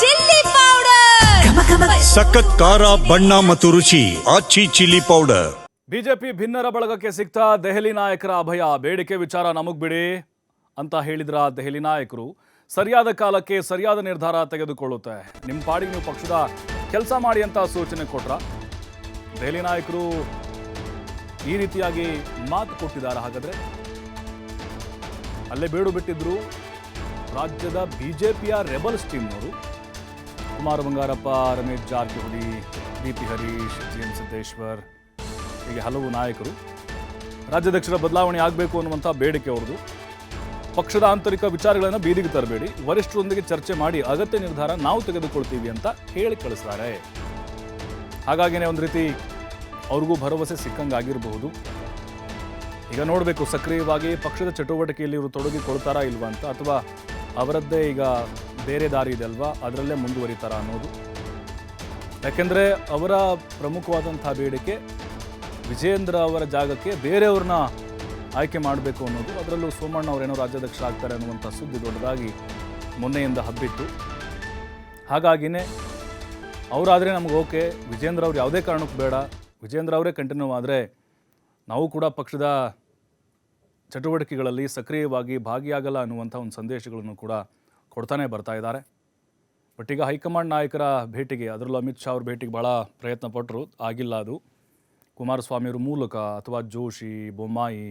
Chilli powder. ಸಖತ್ ಖಾರ ಬಣ್ಣ ಮತ್ತು ರುಚಿ ಆಚಿ ಚಿಲ್ಲಿ ಪೌಡರ್. ಬಿಜೆಪಿ ಭಿನ್ನರ ಬಳಗಕ್ಕೆ ಸಿಕ್ತ ದೆಹಲಿ ನಾಯಕರ ಅಭಯ ಬೇಡಿಕೆ ವಿಚಾರ ನಮಗ್ ಬಿಡಿ ಅಂತ ಹೇಳಿದ್ರ ದೆಹಲಿ ನಾಯಕರು. ಸರಿಯಾದ ಕಾಲಕ್ಕೆ ಸರಿಯಾದ ನಿರ್ಧಾರ ತೆಗೆದುಕೊಳ್ಳುತ್ತೆ. ನಿಮ್ಮ ಪಾಡಿಗೆ ನೀವು ಪಕ್ಷದ ಕೆಲಸ ಮಾಡಿ ಅಂತ ಸೂಚನೆ ಕೊಟ್ರ? ದೆಹಲಿ ನಾಯಕರು ಈ ರೀತಿಯಾಗಿ ಮಾತು ಕೊಟ್ಟಿದ್ದಾರೆ ಹಾಗಾದ್ರೆ? ಅಲ್ಲೇ ಬೇಡು ಬಿಟ್ಟಿದ್ರು ರಾಜ್ಯದ ಬಿಜೆಪಿಯ rebels ಟೀಮ್ನವರು Kumar Bangarappa, Ramesh Jarkiholi B P Harish G M Siddeshwar, ಹೀಗೆ ಹಲವು ನಾಯಕರು. ರಾಜ್ಯಾಧ್ಯಕ್ಷರ ಬದಲಾವಣೆ ಆಗಬೇಕು ಅನ್ನುವಂಥ ಬೇಡಿಕೆ ಅವ್ರದ್ದು. ಪಕ್ಷದ ಆಂತರಿಕ ವಿಚಾರಗಳನ್ನು ಬೀದಿಗೆ ತರಬೇಡಿ. ವರಿಷ್ಠರೊಂದಿಗೆ ಚರ್ಚೆ ಮಾಡಿ ಅಗತ್ಯ ನಿರ್ಧಾರ ನಾವು ತೆಗೆದುಕೊಳ್ತೀವಿ ಅಂತ ಹೇಳಿ ಕಳಿಸ್ತಾರೆ. ಹಾಗಾಗಿನೇ ಒಂದು ರೀತಿ ಅವ್ರಿಗೂ ಭರವಸೆ ಸಿಕ್ಕಂಗಾಗಿರಬಹುದು ಈಗ ನೋಡಬೇಕು, ಸಕ್ರಿಯವಾಗಿ ಪಕ್ಷದ ಚಟುವಟಿಕೆಯಲ್ಲಿ ಇವರು ತೊಡಗಿಕೊಳ್ತಾರಾ ಇಲ್ವಾ ಅಂತ, ಅಥವಾ ಅವರದ್ದೇ ಈಗ ಬೇರೆ ದಾರಿ ಇದೆ ಅಲ್ವಾ? ಅದರಲ್ಲೇ ಮುಂದುವರಿತಾರ ಅನ್ನೋದು. ಯಾಕೆಂದರೆ ಅವರ ಪ್ರಮುಖವಾದಂಥ ಬೇಡಿಕೆ ವಿಜೇಂದ್ರ ಅವರ ಜಾಗಕ್ಕೆ ಬೇರೆಯವ್ರನ್ನ ಆಯ್ಕೆ ಮಾಡಬೇಕು ಅನ್ನೋದು. ಅದರಲ್ಲೂ ಸೋಮಣ್ಣ ಅವರೇನೋ ರಾಜ್ಯಾಧ್ಯಕ್ಷ ಆಗ್ತಾರೆ ಅನ್ನುವಂಥ ಸುದ್ದಿ ದೊಡ್ಡದಾಗಿ ಮೊನ್ನೆಯಿಂದ ಹಬ್ಬಿತ್ತು. ಹಾಗಾಗಿನೇ ಅವರಾದರೆ ನಮ್ಗೆ ಓಕೆ ವಿಜೇಂದ್ರ ಅವ್ರು ಯಾವುದೇ ಕಾರಣಕ್ಕೂ ಬೇಡ. ವಿಜೇಂದ್ರ ಅವರೇ ಕಂಟಿನ್ಯೂ ಆದರೆ ನಾವು ಕೂಡ ಪಕ್ಷದ ಚಟುವಟಿಕೆಗಳಲ್ಲಿ ಸಕ್ರಿಯವಾಗಿ ಭಾಗಿಯಾಗಲ್ಲ ಅನ್ನುವಂಥ ಒಂದು ಸಂದೇಶಗಳನ್ನು ಕೂಡ ಕೊಡ್ತಾನೆ ಬರ್ತಾ ಇದ್ದಾರೆ. ಬಟ್ ಈಗ ಹೈಕಮಾಂಡ್ ನಾಯಕರ ಭೇಟಿಗೆ ಅದರಲ್ಲೂ ಅಮಿತ್ ಶಾ ಅವ್ರ ಭೇಟಿಗೆ ಭಾಳ ಪ್ರಯತ್ನ ಪಟ್ಟರು ಆಗಿಲ್ಲ ಅದು. ಕುಮಾರಸ್ವಾಮಿಯವ್ರ ಮೂಲಕ ಅಥವಾ ಜೋಶಿ, ಬೊಮ್ಮಾಯಿ,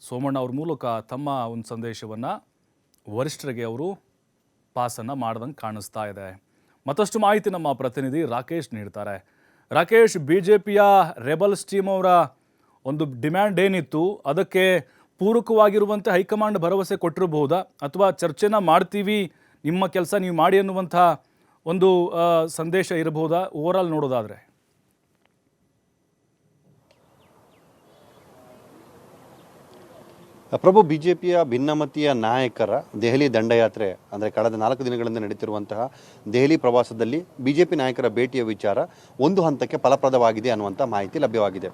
ಸೋಮಣ್ಣ ಅವ್ರ ಮೂಲಕ ತಮ್ಮ ಒಂದು ಸಂದೇಶವನ್ನು ವರಿಷ್ಠರಿಗೆ ಅವರು ಪಾಸನ್ನು ಮಾಡ್ದಂಗೆ ಕಾಣಿಸ್ತಾ ಇದೆ. ಮತ್ತಷ್ಟು ಮಾಹಿತಿ ನಮ್ಮ ಪ್ರತಿನಿಧಿ ರಾಕೇಶ್ ನೀಡ್ತಾರೆ. ರಾಕೇಶ್ ಬಿ ಜೆ ಪಿಯ ರೆಬಲ್ಸ್ ಟೀಮ್ ಅವರ ಒಂದು ಡಿಮ್ಯಾಂಡ್ ಏನಿತ್ತು, ಅದಕ್ಕೆ ಪೂರಕವಾಗಿರುವಂತೆ ಹೈಕಮಾಂಡ್ ಭರವಸೆ ಕೊಟ್ಟಿರಬಹುದಾ? ಅಥವಾ ಚರ್ಚೆನ ಮಾಡ್ತೀವಿ, ನಿಮ್ಮ ಕೆಲಸ ನೀವು ಮಾಡಿ ಅನ್ನುವಂಥ ಒಂದು ಸಂದೇಶ ಇರಬಹುದಾ? ಓವರಾಲ್ ನೋಡೋದಾದರೆ. ಪ್ರಭು, ಬಿಜೆಪಿಯ ಭಿನ್ನಮತೀಯ ನಾಯಕರ ದೆಹಲಿ ದಂಡಯಾತ್ರೆ, ಅಂದರೆ ಕಳೆದ ನಾಲ್ಕು ದಿನಗಳಿಂದ ನಡೀತಿರುವಂತಹ ದೆಹಲಿ ಪ್ರವಾಸದಲ್ಲಿ ಬಿಜೆಪಿ ನಾಯಕರ ಭೇಟಿಯ ವಿಚಾರ ಒಂದು ಹಂತಕ್ಕೆ ಫಲಪ್ರದವಾಗಿದೆ ಅನ್ನುವಂಥ ಮಾಹಿತಿ ಲಭ್ಯವಾಗಿದೆ.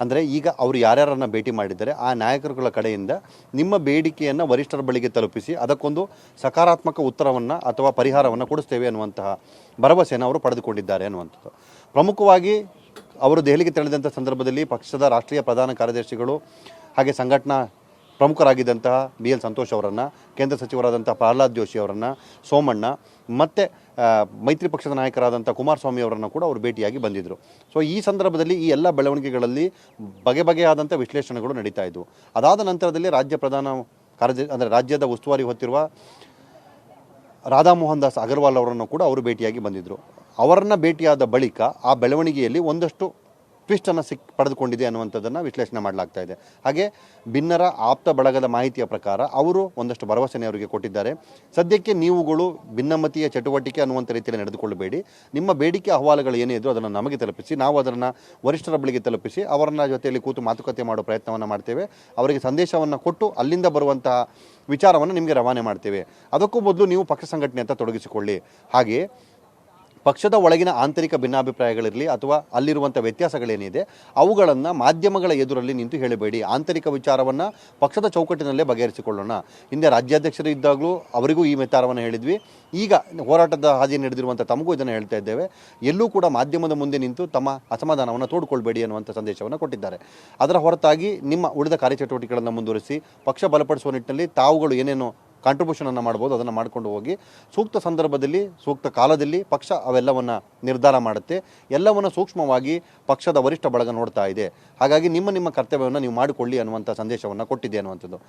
ಅಂದರೆ ಈಗ ಅವರು ಯಾರ್ಯಾರನ್ನು ಭೇಟಿ ಮಾಡಿದ್ದಾರೆ, ಆ ನಾಯಕರುಗಳ ಕಡೆಯಿಂದ ನಿಮ್ಮ ಬೇಡಿಕೆಯನ್ನು ವರಿಷ್ಠರ ಬಳಿಗೆ ತಲುಪಿಸಿ, ಅದಕ್ಕೊಂದು ಸಕಾರಾತ್ಮಕ ಉತ್ತರವನ್ನು ಅಥವಾ ಪರಿಹಾರವನ್ನು ಕೊಡಿಸ್ತೇವೆ ಅನ್ನುವಂತಹ ಭರವಸೆಯನ್ನು ಅವರು ಪಡೆದುಕೊಂಡಿದ್ದಾರೆ ಅನ್ನುವಂಥದ್ದು. ಪ್ರಮುಖವಾಗಿ ಅವರು ದೆಹಲಿಗೆ ತೆರಳಿದಂಥ ಸಂದರ್ಭದಲ್ಲಿ ಪಕ್ಷದ ರಾಷ್ಟ್ರೀಯ ಪ್ರಧಾನ ಕಾರ್ಯದರ್ಶಿಗಳು ಹಾಗೆ ಸಂಘಟನಾ ಪ್ರಮುಖರಾಗಿದ್ದಂತಹ ಬಿ ಎಲ್ ಸಂತೋಷ್ ಅವರನ್ನು, ಕೇಂದ್ರ ಸಚಿವರಾದಂಥ ಪ್ರಹ್ಲಾದ್ ಜೋಶಿ ಅವರನ್ನು, ಸೋಮಣ್ಣ, ಮತ್ತು ಮೈತ್ರಿ ಪಕ್ಷದ ನಾಯಕರಾದಂಥ ಕುಮಾರಸ್ವಾಮಿ ಅವರನ್ನು ಕೂಡ ಅವರು ಭೇಟಿಯಾಗಿ ಬಂದಿದ್ದರು ಸೊ ಈ ಸಂದರ್ಭದಲ್ಲಿ ಈ ಎಲ್ಲ ಬೆಳವಣಿಗೆಗಳಲ್ಲಿ ಬಗೆ ಬಗೆಯಾದಂಥ ವಿಶ್ಲೇಷಣೆಗಳು ನಡೀತಾ ಇದ್ದವು ಅದಾದ ನಂತರದಲ್ಲಿ ರಾಜ್ಯ ಪ್ರಧಾನ ಕಾರ್ಯ ಅಂದರೆ ರಾಜ್ಯದ ಉಸ್ತುವಾರಿ ಹೊತ್ತಿರುವ ರಾಧಾಮೋಹನ್ ದಾಸ್ ಅಗರ್ವಾಲ್ ಅವರನ್ನು ಕೂಡ ಅವರು ಭೇಟಿಯಾಗಿ ಬಂದಿದ್ದರು ಅವರನ್ನು ಭೇಟಿಯಾದ ಬಳಿಕ ಆ ಬೆಳವಣಿಗೆಯಲ್ಲಿ ಒಂದಷ್ಟು ಟ್ವಿಸ್ಟನ್ನು ಸಿಕ್ ಪಡೆದುಕೊಂಡಿದೆ ಅನ್ನುವಂಥದ್ದನ್ನು ವಿಶ್ಲೇಷಣೆ ಮಾಡಲಾಗ್ತಾ ಇದೆ. ಹಾಗೆ ಭಿನ್ನರ ಆಪ್ತ ಬಳಗದ ಮಾಹಿತಿಯ ಪ್ರಕಾರ ಅವರು ಒಂದಷ್ಟು ಭರವಸೆನೆ ಅವರಿಗೆ ಕೊಟ್ಟಿದ್ದಾರೆ. ಸದ್ಯಕ್ಕೆ ನೀವುಗಳು ಭಿನ್ನಮತೀಯ ಚಟುವಟಿಕೆ ಅನ್ನುವಂಥ ರೀತಿಯಲ್ಲಿ ನಡೆದುಕೊಳ್ಳಬೇಡಿ. ನಿಮ್ಮ ಬೇಡಿಕೆ ಅಹವಾಲುಗಳು ಏನೇ ಇದ್ರೂ ಅದನ್ನು ನಮಗೆ ತಲುಪಿಸಿ, ನಾವು ಅದನ್ನು ವರಿಷ್ಠರ ಬಳಿಗೆ ತಲುಪಿಸಿ, ಅವರನ್ನ ಜೊತೆಯಲ್ಲಿ ಕೂತು ಮಾತುಕತೆ ಮಾಡೋ ಪ್ರಯತ್ನವನ್ನು ಮಾಡ್ತೇವೆ. ಅವರಿಗೆ ಸಂದೇಶವನ್ನು ಕೊಟ್ಟು ಅಲ್ಲಿಂದ ಬರುವಂತಹ ವಿಚಾರವನ್ನು ನಿಮಗೆ ರವಾನೆ ಮಾಡ್ತೇವೆ. ಅದಕ್ಕೂ ಮೊದಲು ನೀವು ಪಕ್ಷ ಸಂಘಟನೆ ಅಂತ ತೊಡಗಿಸಿಕೊಳ್ಳಿ. ಹಾಗೆ ಪಕ್ಷದ ಒಳಗಿನ ಆಂತರಿಕ ಭಿನ್ನಾಭಿಪ್ರಾಯಗಳಿರಲಿ ಅಥವಾ ಅಲ್ಲಿರುವಂಥ ವ್ಯತ್ಯಾಸಗಳೇನಿದೆ, ಅವುಗಳನ್ನು ಮಾಧ್ಯಮಗಳ ಎದುರಲ್ಲಿ ನಿಂತು ಹೇಳಬೇಡಿ. ಆಂತರಿಕ ವಿಚಾರವನ್ನು ಪಕ್ಷದ ಚೌಕಟ್ಟಿನಲ್ಲೇ ಬಗೆಹರಿಸಿಕೊಳ್ಳೋಣ. ಹಿಂದೆ ರಾಜ್ಯಾಧ್ಯಕ್ಷರು ಇದ್ದಾಗಲೂ ಅವರಿಗೂ ಈ ವಿಚಾರವನ್ನು ಹೇಳಿದ್ವಿ. ಈಗ ಹೋರಾಟದ ಹಾದಿ ನಡೆದಿರುವಂಥ ತಮಗೂ ಇದನ್ನು ಹೇಳ್ತಾ ಇದ್ದೇವೆ. ಎಲ್ಲೂ ಕೂಡ ಮಾಧ್ಯಮದ ಮುಂದೆ ನಿಂತು ತಮ್ಮ ಅಸಮಾಧಾನವನ್ನು ತೋಡ್ಕೊಳ್ಬೇಡಿ ಅನ್ನುವಂಥ ಸಂದೇಶವನ್ನು ಕೊಟ್ಟಿದ್ದಾರೆ. ಅದರ ಹೊರತಾಗಿ ನಿಮ್ಮ ಉಳಿದ ಕಾರ್ಯಚಟುವಟಿಕೆಗಳನ್ನು ಮುಂದುವರಿಸಿ, ಪಕ್ಷ ಬಲಪಡಿಸುವ ನಿಟ್ಟಿನಲ್ಲಿ ತಾವುಗಳು ಏನೇನು ಕಾಂಟ್ರಿಬ್ಯೂಷನ್ ಅನ್ನು ಮಾಡ್ಬೋದು, ಅದನ್ನು ಮಾಡ್ಕೊಂಡು ಹೋಗಿ ಸೂಕ್ತ ಸಂದರ್ಭದಲ್ಲಿ, ಸೂಕ್ತ ಕಾಲದಲ್ಲಿ ಪಕ್ಷ ಅವೆಲ್ಲವನ್ನು ನಿರ್ಧಾರ ಮಾಡುತ್ತೆ. ಎಲ್ಲವನ್ನು ಸೂಕ್ಷ್ಮವಾಗಿ ಪಕ್ಷದ ವರಿಷ್ಠ ಬಳಗ ನೋಡ್ತಾ ಇದೆ. ಹಾಗಾಗಿ ನಿಮ್ಮ ನಿಮ್ಮ ಕರ್ತವ್ಯವನ್ನು ನೀವು ಮಾಡಿಕೊಳ್ಳಿ ಅನ್ನುವಂಥ ಸಂದೇಶವನ್ನು ಕೊಟ್ಟಿದೆ ಅನ್ನುವಂಥದ್ದು.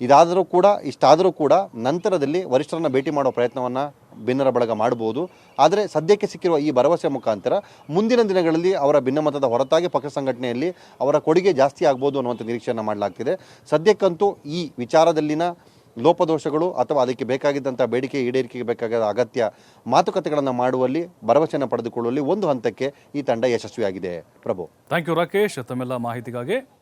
ಇದಾದರೂ ಕೂಡ, ಇಷ್ಟಾದರೂ ಕೂಡ ನಂತರದಲ್ಲಿ ವರಿಷ್ಠರನ್ನು ಭೇಟಿ ಮಾಡೋ ಪ್ರಯತ್ನವನ್ನು ಭಿನ್ನರ ಬಳಗ ಮಾಡಬಹುದು ಆದರೆ ಸದ್ಯಕ್ಕೆ ಸಿಕ್ಕಿರುವ ಈ ಭರವಸೆ ಮುಖಾಂತರ ಮುಂದಿನ ದಿನಗಳಲ್ಲಿ ಅವರ ಭಿನ್ನಮತದ ಹೊರತಾಗಿ ಪಕ್ಷ ಸಂಘಟನೆಯಲ್ಲಿ ಅವರ ಕೊಡುಗೆ ಜಾಸ್ತಿ ಆಗ್ಬೋದು ಅನ್ನುವಂಥ ನಿರೀಕ್ಷೆಯನ್ನು ಮಾಡಲಾಗ್ತಿದೆ. ಸದ್ಯಕ್ಕಂತೂ ಈ ವಿಚಾರದಲ್ಲಿನ ಲೋಪದೋಷಗಳು ಅಥವಾ ಅದಕ್ಕೆ ಬೇಕಾಗಿದ್ದಂಥ ಬೇಡಿಕೆ ಈಡೇರಿಕೆಗೆ ಬೇಕಾದ ಅಗತ್ಯ ಮಾತುಕತೆಗಳನ್ನು ಮಾಡುವಲ್ಲಿ, ಭರವಸೆಯನ್ನು ಪಡೆದುಕೊಳ್ಳುವಲ್ಲಿ ಒಂದು ಹಂತಕ್ಕೆ ಈ ತಂಡ ಯಶಸ್ವಿಯಾಗಿದೆ. ಪ್ರಭು. ಥ್ಯಾಂಕ್ ಯು ರಾಕೇಶ್ ತಮ್ಮೆಲ್ಲ ಮಾಹಿತಿಗಾಗಿ